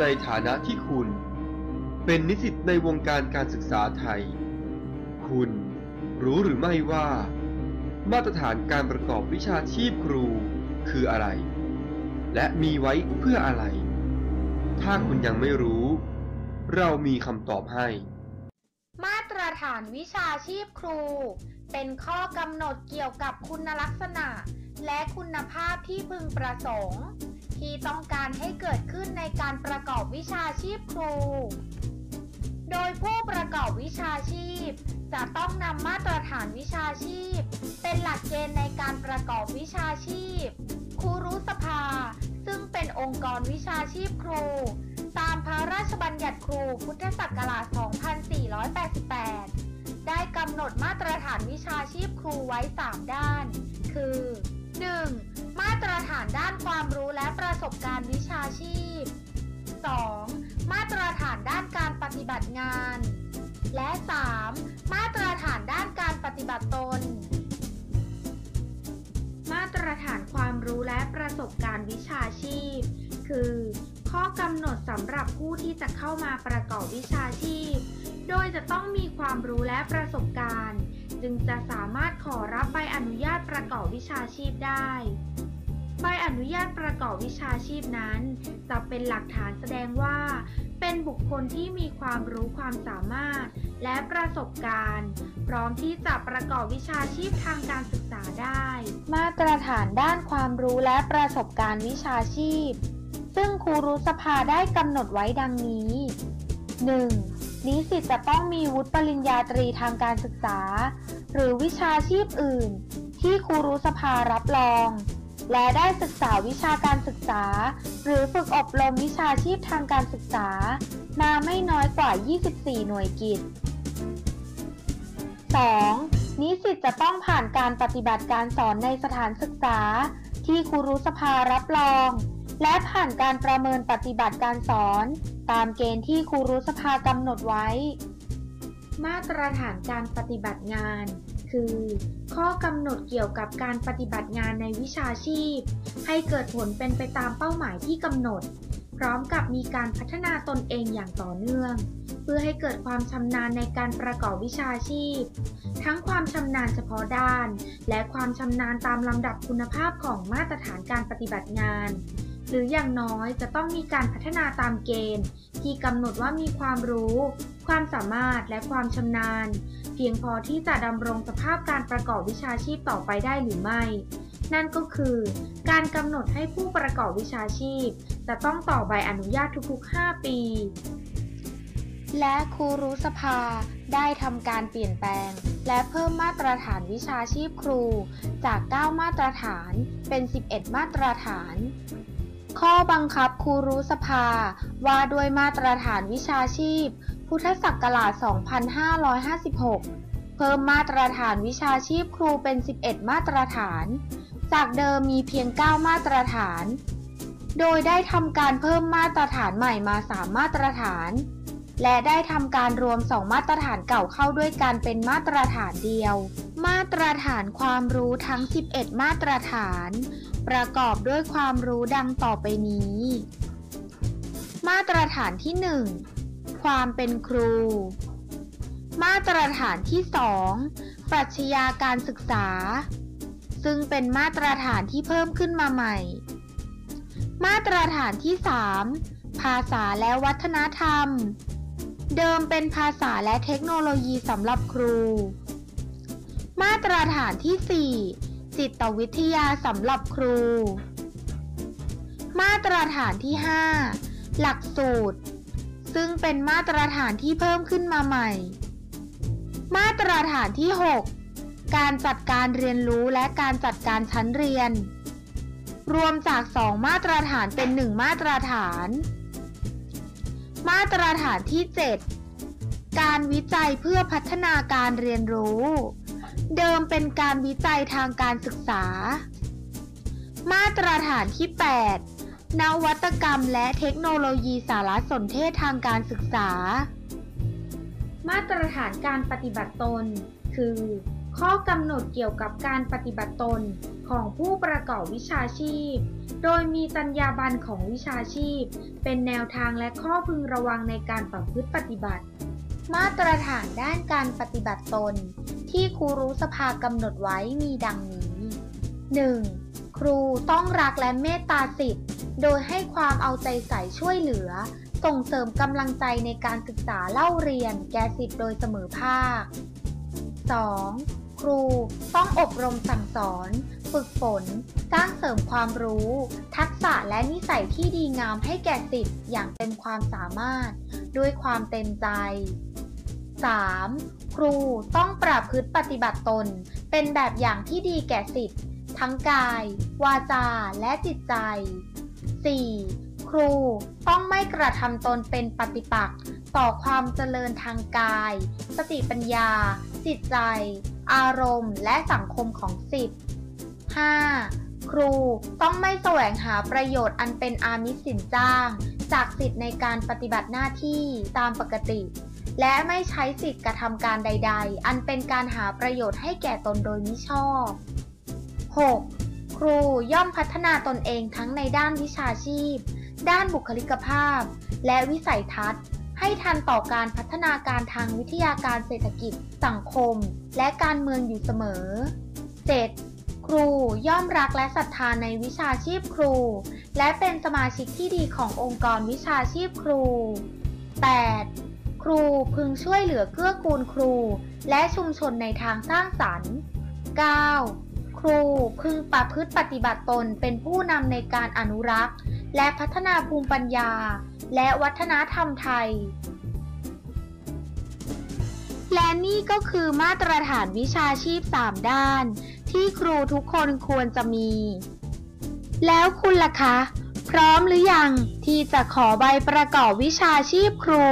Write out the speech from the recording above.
ในฐานะที่คุณ เป็นนิสิตในวงการการศึกษาไทย คุณรู้หรือไม่ว่า มาตรฐานการประกอบวิชาชีพครูคืออะไร และมีไว้เพื่ออะไร ถ้าคุณยังไม่รู้ เรามีคำตอบให้ มาตรฐานวิชาชีพครู เป็นข้อกำหนดเกี่ยวกับคุณลักษณะ และคุณภาพที่พึงประสงค์ ที่ต้องการให้เกิดขึ้นในการประกอบวิชาชีพครู โดยผู้ประกอบวิชาชีพ จะต้องนำมาตรฐานวิชาชีพ เป็นหลักเกณฑ์ในการประกอบวิชาชีพ ครูรุสภา ซึ่งเป็นองค์กรวิชาชีพครู ตามพระราชบัญญัติครูพุทธศักราช 2488 ได้กำหนดมาตรฐานวิชาชีพครูไว้ 3 ด้าน คือ 1. มาตรฐานด้านความรู้และประสบการณ์วิชาชีพ 2. มาตรฐานด้านการปฏิบัติงาน และ 3. มาตรฐานด้านการปฏิบัติตน มาตรฐานความรู้และประสบการณ์วิชาชีพ คือ ข้อกำหนดสำหรับผู้ที่จะเข้ามาประกอบวิชาชีพ โดยจะต้องมีความรู้และประสบการณ์ จึงจะสามารถขอรับใบอนุญาตประกอบวิชาชีพได้ ใบอนุญาตประกอบวิชาชีพนั้น จะเป็นหลักฐานแสดงว่า เป็นบุคคลที่มีความรู้ความสามารถ และประสบการณ์ พร้อมที่จะประกอบวิชาชีพทางการศึกษาได้ มาตรฐานด้านความรู้และประสบการณ์วิชาชีพ ซึ่งครูรุสภาได้กำหนดไว้ดังนี้ 1. นิสิตจะต้องมีวุฒิปริญญาตรีทางการศึกษา หรือวิชาชีพอื่น ที่ครูรุสภารับรอง และได้ศึกษาวิชาการศึกษา หรือฝึกอบรมวิชาชีพทางการศึกษา มาไม่น้อยกว่า 24 หน่วยกิต 2. นิสิตจะต้องผ่านการปฏิบัติการสอนในสถานศึกษา ที่ครูรุสภารับรอง และผ่านการประเมินปฏิบัติการสอน ตามเกณฑ์ที่ครูรุสภากำหนดไว้ มาตรฐานการปฏิบัติงาน คือ ข้อกำหนดเกี่ยวกับการปฏิบัติงานในวิชาชีพ ให้เกิดผลเป็นไปตามเป้าหมายที่กำหนด พร้อมกับมีการพัฒนาตนเองอย่างต่อเนื่อง เพื่อให้เกิดความชำนาญในการประกอบวิชาชีพ ทั้งความชำนาญเฉพาะด้าน และความชำนาญตามลำดับคุณภาพของมาตรฐานการปฏิบัติงาน หรืออย่างน้อยจะต้องมีการพัฒนาตามเกณฑ์ ที่กำหนดว่ามีความรู้ ความสามารถและความชำนาญ เพียงพอที่จะดำรงสภาพการประกอบวิชาชีพต่อไปได้หรือไม่ นั่นก็คือ การกำหนดให้ผู้ประกอบวิชาชีพ จะต้องต่อใบอนุญาตทุกๆ 5 ปี และครูรุสภาได้ทำการเปลี่ยนแปลง และเพิ่มมาตรฐานวิชาชีพครู จาก 9 มาตรฐานเป็น 11 มาตรฐาน ข้อบังคับครูรุสภา ว่าด้วยมาตรฐานวิชาชีพ พุทธศักราช 2556 เพิ่มมาตรฐานวิชาชีพครูเป็น 11 มาตรฐาน จากเดิมมีเพียง 9 มาตรฐาน โดยได้ทำการเพิ่มมาตรฐานใหม่มา 3 มาตรฐาน และได้ทำการรวม 2 มาตรฐานเก่าเข้าด้วยกันเป็นมาตรฐานเดียว มาตรฐานความรู้ทั้ง 11 มาตรฐาน ประกอบด้วยความรู้ดังต่อไปนี้ มาตรฐานที่ 1 ความเป็นครู มาตรฐานที่ 2 ปรัชญาการศึกษา ซึ่งเป็นมาตรฐานที่เพิ่มขึ้นมาใหม่ มาตรฐานที่ 3 ภาษาและวัฒนธรรม เดิมเป็นภาษาและเทคโนโลยีสำหรับครู มาตรฐานที่ 4 จิตวิทยาสำหรับครู มาตรฐานที่ 5 หลักสูตร ซึ่งเป็นมาตรฐานที่เพิ่มขึ้นมาใหม่ มาตรฐานที่ 6 การจัดการเรียนรู้และการจัดการชั้นเรียน รวมจาก 2 มาตรฐานเป็น 1 มาตรฐาน มาตรฐานที่ 7 การวิจัยเพื่อพัฒนาการเรียนรู้ เดิมเป็นการวิจัยทางการศึกษา มาตรฐานที่ 8 นวัตกรรมและเทคโนโลยีสารสนเทศทางการศึกษา มาตรฐานการปฏิบัติตน คือ ข้อกำหนดเกี่ยวกับการปฏิบัติตนของผู้ประกอบวิชาชีพ โดยมีจรรยาบรรณของวิชาชีพ เป็นแนวทางและข้อพึงระวังในการประพฤติปฏิบัติ มาตรฐานด้านการปฏิบัติตน ที่ครูรู้สภากำหนดไว้มีดังนี้ 1. ครูต้องรักและเมตตาสิทธิ์โดยให้ความเอาใจใส่ช่วยเหลือ ส่งเสริมกำลังใจในการศึกษาเล่าเรียน แก่สิทธิ์โดยเสมอภาค 2. ครูต้องอบรมสั่งสอน ฝึกฝน สร้างเสริมความรู้ ทักษะและนิสัยที่ดีงามให้แก่สิทธิ์อย่างเต็มความสามารถ ด้วยความเต็มใจ 3. ครูต้องประพฤติปฏิบัติตน เป็นแบบอย่างที่ดีแก่สิทธิ์ทั้งกาย วาจา และจิตใจ 4. ครูต้องไม่กระทำตนเป็นปฏิปักษ์ต่อความเจริญทางกาย สติปัญญา จิตใจ อารมณ์ และสังคมของสิทธิ์ 5. ครูต้องไม่แสวงหาประโยชน์อันเป็นอามิสสินจ้าง จากสิทธิ์ในการปฏิบัติหน้าที่ตามปกติ และไม่ใช้สิทธิกระทำการใด ๆ อันเป็นการหาประโยชน์ให้แก่ตนโดยมิชอบ 6. ครูย่อมพัฒนาตนเองทั้งในด้านวิชาชีพ ด้านบุคลิกภาพ และวิสัยทัศน์ ให้ทันต่อการพัฒนาการทางวิทยาการเศรษฐกิจ สังคม และการเมืองอยู่เสมอ 7. ครูย่อมรักและศรัทธาในวิชาชีพครู และเป็นสมาชิกที่ดีขององค์กรวิชาชีพครู 8. ครูพึงช่วยเหลือเกื้อกูลครู และชุมชนในทางสร้างสรรค์ 9. ครูพึงประพฤติปฏิบัติตนเป็นผู้นำในการอนุรักษ์ และพัฒนาภูมิปัญญา และวัฒนธรรมไทย และนี่ก็คือมาตรฐานวิชาชีพ 3 ด้าน ที่ครูทุกคนควรจะมี แล้วคุณล่ะคะ พร้อมหรือยังที่จะขอใบประกอบวิชาชีพครู